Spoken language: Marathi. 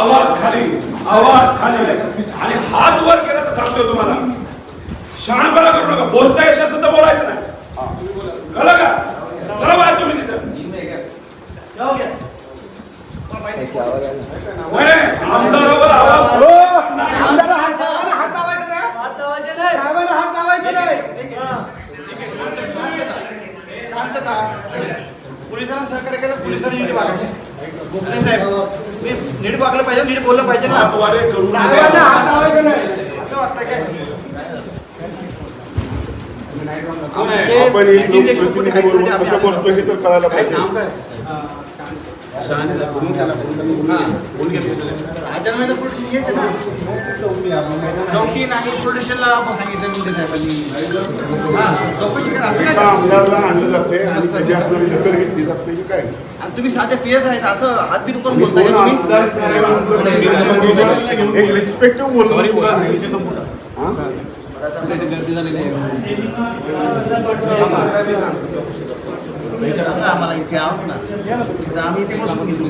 आवाज खाली आवाज खाली. आणि हात वर केला तर सांगतो तुम्हाला. शहाणपणा करू नका. बोलता येत नसेल तर बोलायचं नाही. कळलं का? चला बाहेर तुम्ही तिथं. आमदारावर आवाज नाही. आमदारला हात साहेबांना हात लावायचा नाही. साहेबांना हात लावायचा नाही. पोलिसांना सहकार्य केलं पोलिसांनी गोखले साहेब मी नीट वागलं पाहिजे नीट बोललं पाहिजे ना. साहेबांना. हात लावायचा नाही. असं वाटतं काय? आपण ही लोकप्रतिनिधी बरोबर कसं बोलतो हे तर कळायला पाहिजे. चौकी नाही पोलीस स्टेशनला सांगितलं मी साहेबांनी हा चौकशी करा. असं एका काय आमदारला आणलं जाते आणि त्याची असणारी दखल घेतली जात नाही की काय? आणि तुम्ही साधे पीएस आहेत असं आणि बोलताय दोन का आमदार तुम्ही केल्यानंतर त्याच्याबरोबर एक रिस्पेक्टिव्ह बोलणं सुद्धा नाही. हा? आता आम्हाला इथे आहोत ना इथं आम्ही इथे बसून घेतो